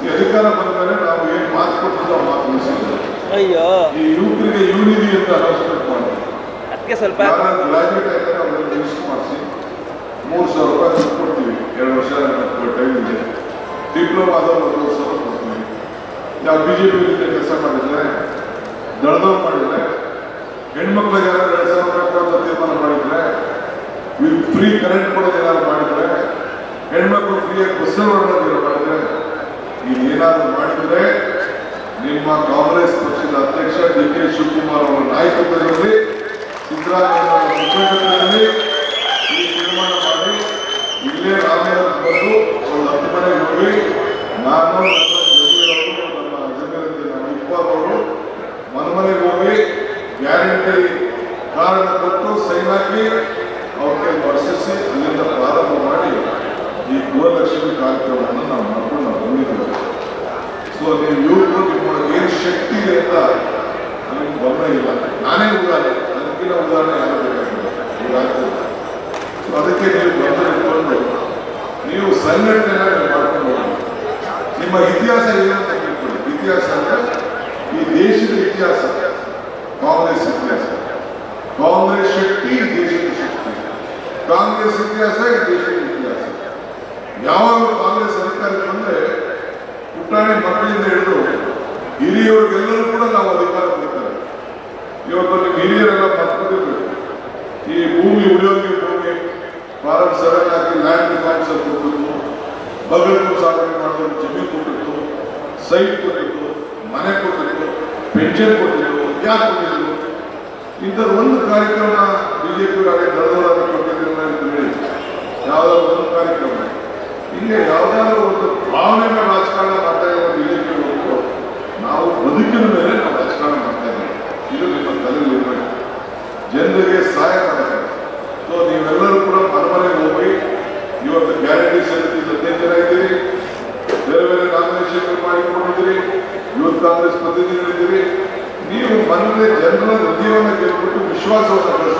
ಈ ಅಧಿಕಾರ ಬಂದರೆ ನಾವು ಏನು ಮಾತು ಕೊಟ್ಟಿದ್ದು ಮಾತು ಉಳಿಸಿದ್ದೇವೆ ಅಯ್ಯೋ. ಈ ಯುವಕರಿಗೆ ಯೂನಿದಿ ಅಂತ ಅನೌನ್ಸ್ಮೆಂಟ್ ಮಾಡಿದ್ರು ಅದಕ್ಕೆ ಸ್ವಲ್ಪ ಗ್ರಾಜ್ಯುಯೇಟ್ ಆಗಿದ್ದಾರೆ ಅವರೆಲ್ಲ ರಿಜಿಸ್ಟರ್ ಮಾಡಿಸಿ. ಮೂರು ಸಾವಿರ ರೂಪಾಯಿ ದುಡ್ಡು ಕೊಡ್ತೀವಿ. ಎರಡು ವರ್ಷ ಟೈಮ್ ಇದೆ. ಡಿಪ್ಲೊಮಾ ಆದವ್ರು ಒಂದು ಸಾವಿರ ಕೊಡ್ತೀವಿ. ನಾವು ಬಿ ಜೆ ಪಿ ಕೆಲಸ ಮಾಡಿದ್ರೆ ದಳದವ್ರು ಮಾಡಿದ್ರೆ ಹೆಣ್ಮಕ್ಳಿಗೆ ಯಾರು ಎರಡು ಸಾವಿರ ರೂಪಾಯಿ ಕೊಡೋದು ತೀರ್ಮಾನ ಮಾಡಿದ್ರೆ ಫ್ರೀ ಕರೆಂಟ್ ಕೊಡೋದು ಏನಾದ್ರು ಮಾಡಿದ್ರೆ ಹೆಣ್ಮಕ್ಳು ಫ್ರೀಯಾಗಿ ಬಸ್ಸಲ್ಲಿ ಓಡಾಡೋದು ಇದೇನಾದ್ರು ಮಾಡಿದ್ರೆ ನಿಮ್ಮ ಕಾಂಗ್ರೆಸ್ ಪಕ್ಷದ ಅಧ್ಯಕ್ಷ ಡಿ ಕೆ ಶಿವಕುಮಾರ್ ಅವರ ನಾಯಕತ್ವದಲ್ಲಿ ಸಿದ್ದರಾಮಯ್ಯ ಈ ತೀರ್ಮಾನ ಮಾಡಿ ಇಲ್ಲೇ ರಾಮನಗರ ಬಂದು ಒಂದು ಹತ್ತು ಮನೆಗೆ ಹೋಗಿ ನಾನು ನಮ್ಮ ಜಮೀರಲ್ಲಿ ನಮ್ಮ ಇಪ್ಪಾರ್ ಅವರು ಮನೆಗೆ ಗ್ಯಾರಂಟಿ ಕಾರಣ ಕೊಟ್ಟು ಸೈನ್ ಹಾಕಿ ಅವ್ರಿಗೆ ವರ್ಷಿಸಿ ಅಲ್ಲಿಂದ ಪ್ರಾರಂಭ ಮಾಡಿ ಈ ಗೃಹಲಕ್ಷ್ಮಿ ಕಾರ್ಯಕ್ರಮವನ್ನು ನಾವು ಮಾಡ್ಕೊಂಡು ನಾವು ಬಂದಿದ್ದೇವೆ ಸೊ ನೀವು ಯುವಕರು ನಿಮ್ಮ ಏನು ಶಕ್ತಿ ಇದೆ ಅಂತ ನನಗೆ ಗಮನ ಇಲ್ಲ. ನಾನೇ ಉದಾಹರಣೆ. ಅದಕ್ಕಿಂತ ಉದಾಹರಣೆ ಯಾರು ಬೇಕಾಗಿಲ್ಲ ಅದಕ್ಕೆ ನೀವು ಗಮನ ಇಟ್ಕೊಂಡು, ನೀವು ಸಂಘಟನೆ ಮಾಡ್ಕೊಂಡು ನಿಮ್ಮ ಇತಿಹಾಸ ಏನು ಅಂತ ತಿಳ್ಕೊಳ್ಳಿ. ಇತಿಹಾಸ ಅಂದ್ರೆ ಈ ದೇಶದ ಇತಿಹಾಸ. ಕಾಂಗ್ರೆಸ್ ಇತಿಹಾಸ. ಕಾಂಗ್ರೆಸ್ ಶಕ್ತಿ, ದೇಶದ ಶಕ್ತಿ. ಕಾಂಗ್ರೆಸ್ ಇತಿಹಾಸ ಈ ದೇಶದ ಇತಿಹಾಸ. ಯಾವಾಗ ಪುಟ್ಟಾಣಿ ಮಕ್ಕಳಿಂದ ಹಿಡಿದು ಹಿರಿಯವ್ರಿಗೆಲ್ಲರೂ ಕೂಡ ನಾವು ಅಧಿಕಾರ ಕೊಡ್ತಾರೆ. ಇವತ್ತು ಹಿರಿಯರೆಲ್ಲ ಮರ್ಕೊಂಡಿರ್ಬೇಕು ಈ ಭೂಮಿ ಉಳಿಯೋಗಿ ಭೂಮಿ, ಭಾರತ ಸೆವೆನ್ ಹಾಕಿ ಲ್ಯಾಂಡ್ ಕಾನ್ಸರ್ ಕೊಟ್ಟಿತ್ತು ಬಗಲು ಸಾಧನೆ ಮಾಡಿದ್ರು, ಜಮೀನು ಕೊಟ್ಟಿತ್ತು, ಸೈಟ್ ಕೊಟ್ಟಿತ್ತು, ಮನೆ ಕೊಟ್ಟಿತ್ತು, ಪೆನ್ಷನ್ ಕೊಟ್ಟಿತ್ತು ಯಾಕೆ ಕೊಟ್ಟಿದ್ರು? ಇಂಥ ಒಂದು ಕಾರ್ಯಕ್ರಮ ಬಿಜೆಪಿ ದಳದವರಾಗಿ ಕಾಂಗ್ರೆಸ್ ಪ್ರತಿನಿಧಿಗಳಿದ್ದೀರಿ ನೀವು ಬಂದ್ರೆ ಜನರ ಹೃದಯವನ್ನು ಗೆಲ್ಬಿಟ್ಟು ವಿಶ್ವಾಸವನ್ನು